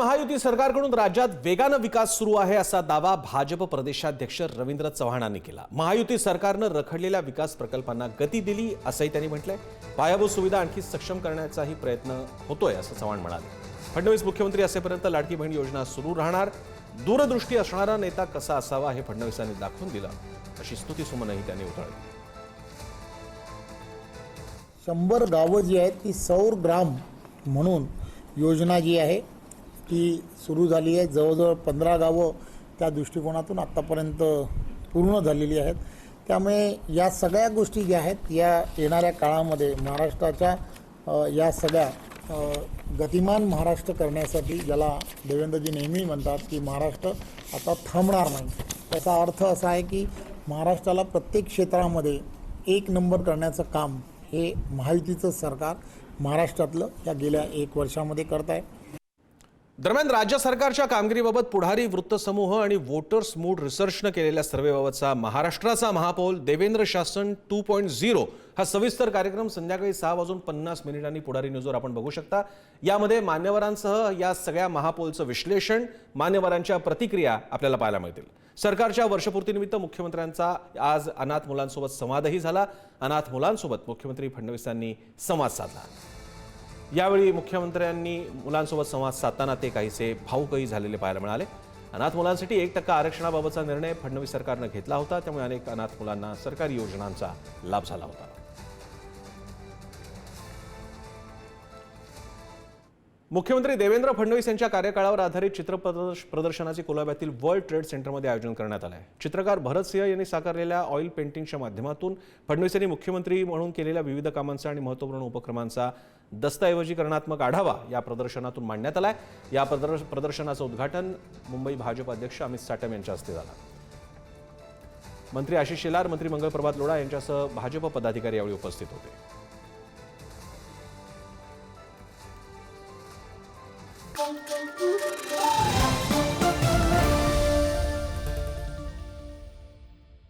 महायुती सरकारकडून राज्यात वेगानं विकास सुरू आहे असा दावा भाजप प्रदेशाध्यक्ष रवींद्र चव्हाणांनी केला. महायुती सरकारनं रखडलेल्या विकास प्रकल्पांना गती दिली असंही त्यांनी म्हटलंय. पायाभूत सुविधा आणखी सक्षम करण्याचाही प्रयत्न होतोय असं चव्हाण म्हणाले. फडणवीस मुख्यमंत्री असेपर्यंत लाडकी बहीण योजना सुरू राहणार. दूरदृष्टी असणारा नेता कसा असावा हे फडणवीसांनी दाखवून दिलं. अशी स्तुतीसुमनही त्यांनी उधळली शंभर गावं जी आहेत ती सौर ग्राम म्हणून योजना जी आहे ती सुरू झाली आहे. जवळजवळ पंधरा गावं त्या दृष्टिकोनातून आत्तापर्यंत पूर्ण झालेली आहेत. त्यामुळे या सगळ्या गोष्टी ज्या आहेत या येणाऱ्या काळामध्ये महाराष्ट्राच्या या सगळ्या गतिमान महाराष्ट्र करण्यासाठी ज्याला देवेंद्रजी नेहमी म्हणतात की महाराष्ट्र आता थांबणार नाही. त्याचा अर्थ असा आहे की महाराष्ट्राला प्रत्येक क्षेत्रामध्ये एक नंबर करण्याचं काम हे महायुतीचं सरकार महाराष्ट्रातलं या गेल्या एक वर्षामध्ये करत आहे. दरम्यान राज्य सरकारच्या कामगिरीबाबत पुढारी वृत्तसमूह आणि वोटर्स मूड रिसर्चनं केलेल्या सर्वेबाबतचा महाराष्ट्राचा महापौल देवेंद्र शासन टू पॉईंट झिरो हा सविस्तर कार्यक्रम संध्याकाळी सहा वाजून पन्नास मिनिटांनी पुढारी न्यूजवर आपण बघू शकता. यामध्ये मान्यवरांसह या सगळ्या महापौलचं विश्लेषण मान्यवरांच्या प्रतिक्रिया आपल्याला पाहायला मिळतील. सरकारच्या वर्षपूर्तीनिमित्त मुख्यमंत्र्यांचा आज अनाथ मुलांसोबत संवादही झाला. अनाथ मुलांसोबत मुख्यमंत्री फडणवीसांनी संवाद साधला. यावेळी मुख्यमंत्र्यांनी मुलांसोबत संवाद साधताना ते काहीसे भाऊकही झालेले पाहायला मिळाले. अनाथ मुलांसाठी एक टक्का आरक्षणाबाबतचा निर्णय फडणवीस सरकारनं घेतला होता त्यामुळे अनेक अनाथ मुलांना सरकारी योजनांचा लाभ झाला होता. मुख्यमंत्री देवेंद्र फडणवीस यांच्या कार्यकाळावर आधारित चित्र प्रदर्शनाचे कोलाब्यातील वर्ल्ड ट्रेड सेंटरमध्ये आयोजन करण्यात आलं आहे चित्रकार भरत सिंह यांनी साकारलेल्या ऑइल पेंटिंगच्या माध्यमातून फडणवीस यांनी मुख्यमंत्री म्हणून केलेल्या विविध कामांचा आणि महत्त्वपूर्ण उपक्रमांचा दस्तऐवजीकरणात्मक आढावा या प्रदर्शनातून मांडण्यात आलाय. या प्रदर्श- प्रदर्शनाचं उद्घाटन मुंबई भाजप अध्यक्ष अमित साटम यांच्या हस्ते झालं. मंत्री आशिष शेलार मंत्री मंगलप्रभात लोढा यांच्यासह भाजप पदाधिकारी यावेळी उपस्थित होते. pum, pum, pum.